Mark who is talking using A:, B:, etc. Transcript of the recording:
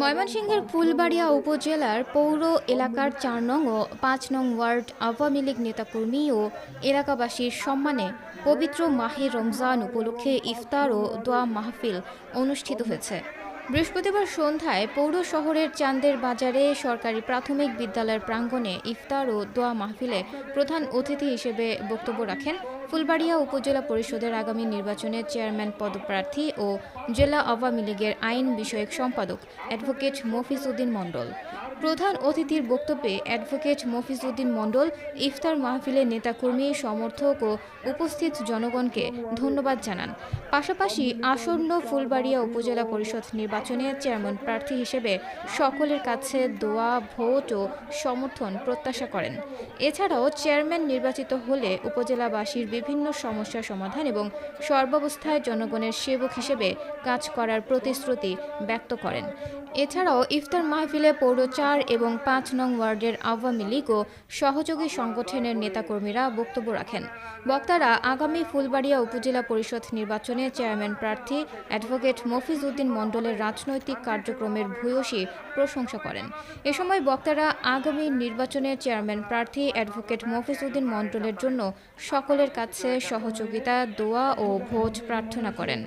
A: ময়মনসিংহের ফুলবাড়িয়া উপজেলার পৌর এলাকার চার নং ও পাঁচ নং ওয়ার্ড আওয়ামী লীগ নেতাকর্মী ও এলাকাবাসীর সম্মানে পবিত্র মাহে রমজান উপলক্ষে ইফতার ও দোয়া মাহফিল অনুষ্ঠিত হয়েছে। বৃহস্পতিবার সন্ধ্যায় পৌর শহরের চান্দের বাজারে সরকারি প্রাথমিক বিদ্যালয়ের প্রাঙ্গণে ইফতার ও দোয়া মাহফিলে প্রধান অতিথি হিসেবে বক্তব্য রাখেন ফুলবাড়িয়া উপজেলা পরিষদের আগামী নির্বাচনে চেয়ারম্যান পদপ্রার্থী ও জেলা আওয়ামী লীগের আইন বিষয়ক সম্পাদক অ্যাডভোকেট মফিজ উদ্দিন মণ্ডল। প্রধান অতিথির বক্তব্যে অ্যাডভোকেট মফিজ উদ্দিন মণ্ডল, ইফতার মাহফিলের নেতাকর্মী, সমর্থক ও উপস্থিত জনগণকে ধন্যবাদ জানান। পাশাপাশি আসন্ন ফুলবাড়িয়া উপজেলা পরিষদ নির্বাচনে চেয়ারম্যান প্রার্থী হিসেবে সকলের কাছে দোয়া, ভোট ও সমর্থন প্রত্যাশা করেন। এছাড়াও চেয়ারম্যান নির্বাচিত হলে উপজেলাবাসীর বিভিন্ন সমস্যা সমাধান এবং সর্বাবস্থায় জনগণের সেবক হিসেবে কাজ করার প্রতিশ্রুতি ব্যক্ত করেন। এছাড়াও ইফতার মাহফিলে পৌর চার এবং পাঁচ নং ওয়ার্ডের আওয়ামী লীগ ও সহযোগী সংগঠনের নেতাকর্মীরা বক্তব্য রাখেন। বক্তারা আগামী ফুলবাড়িয়া উপজেলা পরিষদ নির্বাচনে চেয়ারম্যান প্রার্থী অ্যাডভোকেট মফিজ উদ্দিন মণ্ডলের রাজনৈতিক কার্যক্রমের ভূয়সী প্রশংসা করেন। এ সময় বক্তারা আগামী নির্বাচনে চেয়ারম্যান প্রার্থী অ্যাডভোকেট মফিজ উদ্দিন মণ্ডলের জন্য সকলের কাছে সহযোগিতা, দোয়া ও ভোট প্রার্থনা করেন।